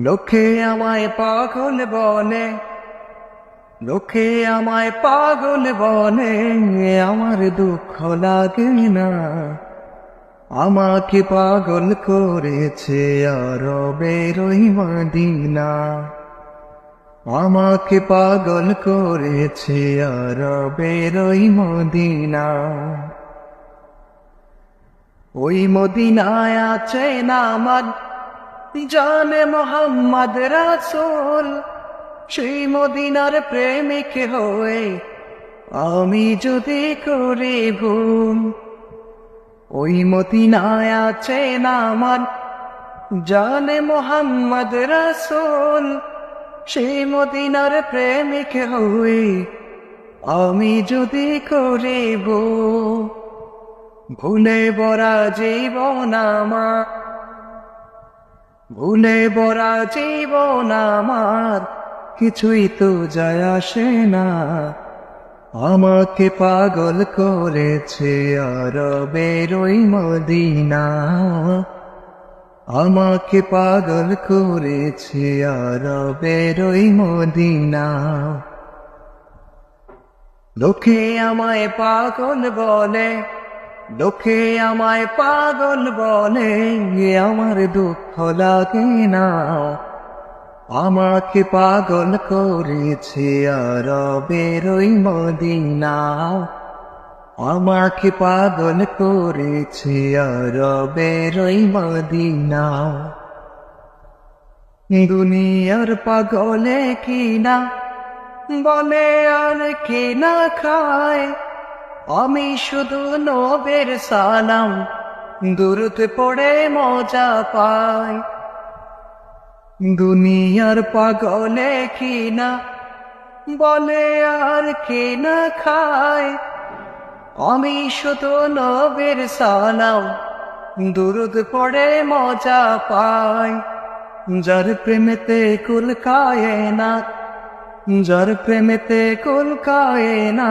লোকে আমায় পাগল বলে লোকে আমায় পাগল বলে, আমার দুঃখ লাগে না। আমাকে পাগল করেছে আর বেরোই মদিনা। আমাকে পাগল করেছে আর বেরোই মদিনা। ওই মদিনায় আছে নামাজ। জানে মোহাম্মদ রাসূল, সেই মদিনার প্রেমিক হয়ে আমি যদি করি ভুল ওই মদিনায় আছে নামাজ। জানে মোহাম্মদ রাসূল, সেই মদিনার প্রেমিক হয়ে আমি যদি করিব ভুলে বরা জীবন আমার, ভুলে বরা জীবন আমার, কিছুই তো যায় আসে না। আমাকে পাগল করেছে আর বেরোই মদিনা। আমাকে পাগল করেছে আর বেরোই মদিনা। লোকে আমায় পাগল বলে লোকে আমায় পাগল বলে আমার দুঃখ লাগে না। আমাকে পাগল করেছে আর বেরোই মদিনা। আমাকে পাগল করেছে আর বেরোই মদিনা। দুনিয়ার পাগলে কিনা, বলে আর কিনা খায়। আমি শুধু নবের সালাম দূরতে পড়ে মজা পাই। দুনিয়ার পাগলে কিনা, বলে আর কে না খায় আমি শুধু নবের সালাম দূরত পড়ে মজা পাই। যার প্রেমেতে কুল কায়ে না, যার প্রেমেতে কুল কায়ে না।